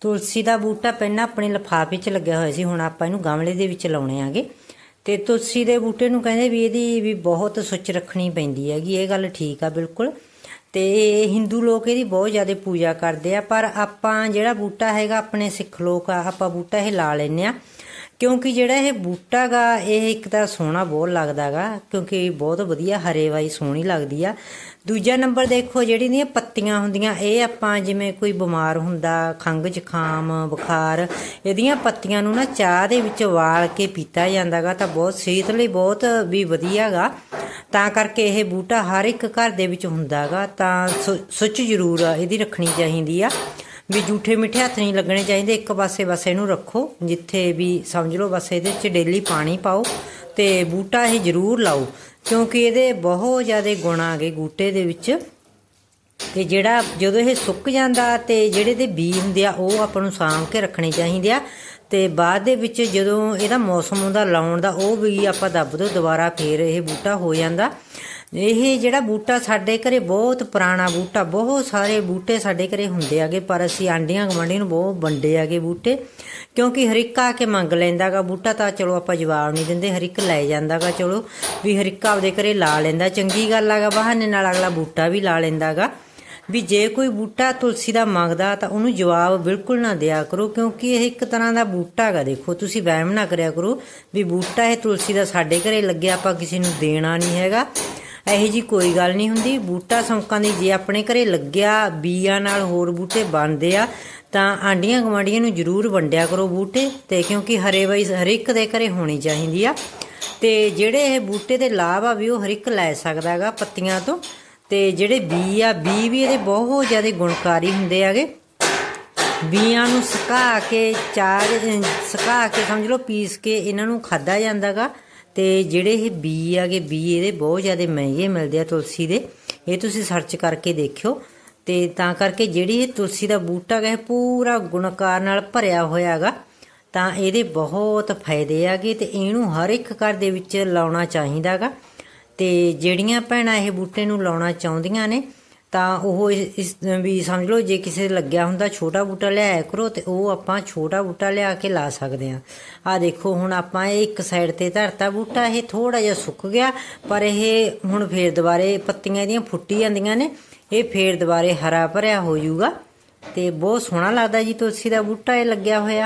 ਤੁਲਸੀ ਦਾ ਬੂਟਾ ਪਹਿਲਾਂ ਆਪਣੇ ਲਿਫਾਫੇ 'ਚ ਲੱਗਿਆ ਹੋਇਆ ਸੀ, ਹੁਣ ਆਪਾਂ ਇਹਨੂੰ ਗਮਲੇ ਦੇ ਵਿੱਚ ਲਾਉਣੇ ਆਗੇ। ਤੇ ਤੁਲਸੀ ਦੇ ਬੂਟੇ ਨੂੰ ਕਹਿੰਦੇ ਵੀ ਇਹਦੀ ਵੀ ਬਹੁਤ ਸੁੱਚ ਰੱਖਣੀ ਪੈਂਦੀ ਹੈਗੀ, ਇਹ ਗੱਲ ਠੀਕ ਆ ਬਿਲਕੁਲ। ਤੇ ਹਿੰਦੂ ਲੋਕ ਇਹਦੀ ਬਹੁਤ ਜ਼ਿਆਦਾ ਪੂਜਾ ਕਰਦੇ ਆ, ਪਰ ਆਪਾਂ ਜਿਹੜਾ ਬੂਟਾ ਹੈਗਾ, ਆਪਣੇ ਸਿੱਖ ਲੋਕ ਆ, ਆਪਾਂ ਬੂਟਾ ਇਹ ਲਾ ਲੈਨੇ ਆ। ਕਿਉਂਕਿ ਜਿਹੜਾ ਇਹ ਬੂਟਾ ਗਾ, ਇਹ ਇੱਕ ਤਾਂ ਸੋਹਣਾ ਬਹੁਤ ਲੱਗਦਾ ਗਾ, ਕਿਉਂਕਿ ਬਹੁਤ ਵਧੀਆ ਹਰੇ ਵਾਈ ਸੋਹਣੀ ਲੱਗਦੀ ਆ। ਦੂਜਾ ਨੰਬਰ ਦੇਖੋ, ਜਿਹੜੀ ਦੀਆਂ ਪੱਤੀਆਂ ਹੁੰਦੀਆਂ, ਇਹ ਆਪਾਂ ਜਿਵੇਂ ਕੋਈ ਬਿਮਾਰ ਹੁੰਦਾ, ਖੰਘ ਜ਼ੁਕਾਮ, ਬੁਖਾਰ, ਇਹਦੀਆਂ ਪੱਤੀਆਂ ਨੂੰ ਨਾ ਚਾਹ ਦੇ ਵਿੱਚ ਵਾਲ ਕੇ ਪੀਤਾ ਜਾਂਦਾਗਾ ਤਾਂ ਬਹੁਤ ਸਿਹਤ ਲਈ ਬਹੁਤ ਵੀ ਵਧੀਆਗਾ ਤਾਂ ਕਰਕੇ ਇਹ ਬੂਟਾ ਹਰ ਇੱਕ ਘਰ ਦੇ ਵਿੱਚ ਹੁੰਦਾਗਾ ਤਾਂ ਸੁੱਚ ਜ਼ਰੂਰ ਇਹਦੀ ਰੱਖਣੀ ਚਾਹੀਦੀ ਆ। ਵੀ ਝੂਠੇ ਮਿੱਠੇ ਹੱਥ ਨਹੀਂ ਲੱਗਣੇ ਚਾਹੀਦੇ, ਇੱਕ ਪਾਸੇ ਬਸ ਇਹਨੂੰ ਰੱਖੋ, ਜਿੱਥੇ ਵੀ ਸਮਝ ਲਓ ਬਸ ਇਹਦੇ 'ਚ ਡੇਲੀ ਪਾਣੀ ਪਾਓ ਤੇ ਬੂਟਾ ਇਹ ਜ਼ਰੂਰ ਲਾਓ, ਕਿਉਂਕਿ ਇਹਦੇ ਬਹੁਤ ਜ਼ਿਆਦਾ ਗੁਣ ਆ ਗਏ ਬੂਟੇ ਦੇ ਵਿੱਚ। ਤੇ ਜਿਹੜਾ ਜਦੋਂ ਇਹ ਸੁੱਕ ਜਾਂਦਾ ਤੇ ਜਿਹੜੇ ਦੇ ਬੀ ਹੁੰਦੇ ਆ, ਉਹ ਆਪਾਂ ਨੂੰ ਸਾਂਭ ਕੇ ਰੱਖਣੇ ਚਾਹੀਦੇ ਆ। ਤੇ ਬਾਅਦ ਦੇ ਵਿੱਚ ਜਦੋਂ ਇਹਦਾ ਮੌਸਮ ਹੁੰਦਾ ਲਾਉਣ ਦਾ, ਉਹ ਵੀ ਆਪਾਂ ਦੱਬ ਦੋ, ਦੁਬਾਰਾ ਫੇਰ ਇਹ ਬੂਟਾ ਹੋ ਜਾਂਦਾ। ਇਹ ਜਿਹੜਾ ਬੂਟਾ ਸਾਡੇ ਘਰੇ ਬਹੁਤ ਪੁਰਾਣਾ ਬੂਟਾ, ਬਹੁਤ ਸਾਰੇ ਬੂਟੇ ਸਾਡੇ ਘਰੇ ਹੁੰਦੇ ਆਗੇ ਪਰ ਅਸੀਂ ਆਂਡੀਆਂ ਗਵਾਂਢੀ ਨੂੰ ਬਹੁਤ ਵੰਡੇ ਆਗੇ ਬੂਟੇ। ਕਿਉਂਕਿ ਹਰ ਆ ਕੇ ਮੰਗ ਲੈਂਦਾਗਾ ਬੂਟਾ ਤਾਂ ਚਲੋ ਆਪਾਂ ਜਵਾਬ ਨਹੀਂ ਦਿੰਦੇ, ਹਰ ਇੱਕ ਲੈ ਜਾਂਦਾਗਾ ਚਲੋ ਵੀ ਹਰ ਆਪਦੇ ਘਰੇ ਲਾ ਲੈਂਦਾ। ਚੰਗੀ ਗੱਲ ਆਗਾ ਬਹਾਨੇ ਨਾਲ ਅਗਲਾ ਬੂਟਾ ਵੀ ਲਾ ਲੈਂਦਾਗਾ ਵੀ ਜੇ ਕੋਈ ਬੂਟਾ ਤੁਲਸੀ ਦਾ ਮੰਗਦਾ ਤਾਂ ਉਹਨੂੰ ਜਵਾਬ ਬਿਲਕੁਲ ਨਾ ਦਿਆ ਕਰੋ, ਕਿਉਂਕਿ ਇਹ ਇੱਕ ਤਰ੍ਹਾਂ ਦਾ ਬੂਟਾ ਹੈਗਾ ਦੇਖੋ, ਤੁਸੀਂ ਵਹਿਮ ਨਾ ਕਰਿਆ ਕਰੋ ਵੀ ਬੂਟਾ ਇਹ ਤੁਲਸੀ ਦਾ ਸਾਡੇ ਘਰੇ ਲੱਗਿਆ, ਆਪਾਂ ਕਿਸੇ ਨੂੰ ਦੇਣਾ ਨਹੀਂ ਹੈਗਾ। ਇਹੋ ਜੀ ਕੋਈ ਗੱਲ ਨਹੀਂ ਹੁੰਦੀ। ਬੂਟਾ ਸੌਂਕਾਂ ਦੀ ਜੇ ਆਪਣੇ ਘਰੇ ਲੱਗਿਆ, ਬੀਆਂ ਨਾਲ ਹੋਰ ਬੂਟੇ ਬਣਦੇ ਆ, ਤਾਂ ਆਂਡੀਆਂ ਗਵਾਂਡੀਆਂ ਨੂੰ ਜ਼ਰੂਰ ਵੰਡਿਆ ਕਰੋ ਬੂਟੇ, ਤੇ ਕਿਉਂਕਿ ਹਰੇ ਵਈ ਹਰ ਇੱਕ ਦੇ ਘਰੇ ਹੋਣੀ ਚਾਹੀਦੀ ਆ। ਤੇ ਜਿਹੜੇ ਇਹ ਬੂਟੇ ਦੇ ਲਾਭ ਆ ਵੀ ਉਹ ਹਰ ਇੱਕ ਲੈ ਸਕਦਾ ਹੈਗਾ ਪੱਤੀਆਂ ਤੋਂ। ਤੇ ਜਿਹੜੇ ਬੀ ਆ, ਬੀ ਵੀ ਇਹਦੇ ਬਹੁਤ ਜ਼ਿਆਦਾ ਗੁਣਕਾਰੀ ਹੁੰਦੇ ਆਗੇ ਬੀਆਂ ਨੂੰ ਸੁਕਾ ਕੇ, ਚਾਰ, ਸੁਕਾ ਕੇ ਸਮਝ ਲਓ, ਪੀਸ ਕੇ ਇਹਨਾਂ ਨੂੰ ਖਾਦਾ ਜਾਂਦਾਗਾ ਤੇ ਜਿਹੜੇ ਇਹ ਬੀ ਆਗੇ ਬੀ ਇਹਦੇ ਬਹੁਤ ਜ਼ਿਆਦਾ ਮਹਿੰਗੇ ਮਿਲਦੇ ਆ ਤੁਲਸੀ ਦੇ। ਇਹ ਤੁਸੀਂ ਸਰਚ ਕਰਕੇ ਦੇਖਿਓ। ਤੇ ਤਾਂ ਕਰਕੇ ਜਿਹੜੀ ਇਹ ਤੁਲਸੀ ਦਾ ਬੂਟਾ ਹੈ ਪੂਰਾ ਗੁਣਕਾਰ ਨਾਲ ਭਰਿਆ ਹੋਇਆ ਹੋਇਆਗਾ ਤਾਂ ਇਹਦੇ ਬਹੁਤ ਫਾਇਦੇ ਆਗੇ ਤੇ ਇਹਨੂੰ ਹਰ ਇੱਕ ਘਰ ਦੇ ਵਿੱਚ ਲਾਉਣਾ ਚਾਹੀਦਾਗਾ ਤੇ ਜਿਹੜੀਆਂ ਭੈਣਾਂ ਇਹ ਬੂਟੇ ਨੂੰ ਲਾਉਣਾ ਚਾਹੁੰਦੀਆਂ ਨੇ ਤਾਂ ਉਹ ਇਸ ਵੀ ਸਮਝ ਲਓ ਜੇ ਕਿਸੇ ਲੱਗਿਆ ਹੁੰਦਾ ਛੋਟਾ ਬੂਟਾ ਲਿਆਇਆ ਕਰੋ ਤੇ ਉਹ ਆਪਾਂ ਛੋਟਾ ਬੂਟਾ ਲਿਆ ਕੇ ਲਾ ਸਕਦੇ ਆ ਆ ਦੇਖੋ ਹੁਣ ਆਪਾਂ ਇਹ ਇੱਕ ਸਾਈਡ ਤੇ ਧਰਤਾ ਬੂਟਾ, ਇਹ ਥੋੜਾ ਜਿਹਾ ਸੁੱਕ ਗਿਆ, ਪਰ ਇਹ ਹੁਣ ਫੇਰ ਦੁਬਾਰੇ ਪੱਤੀਆਂ ਇਹਦੀਆਂ ਫੁੱਟੀ ਜਾਂਦੀਆਂ ਨੇ, ਇਹ ਫੇਰ ਦੁਬਾਰੇ ਹਰਾ ਭਰਿਆ ਹੋ ਜਾਊਗਾ ਤੇ ਬਹੁਤ ਸੋਹਣਾ ਲੱਗਦਾ ਜੀ ਤੁਲਸੀ ਦਾ ਬੂਟਾ ਇਹ ਲੱਗਿਆ ਹੋਇਆ।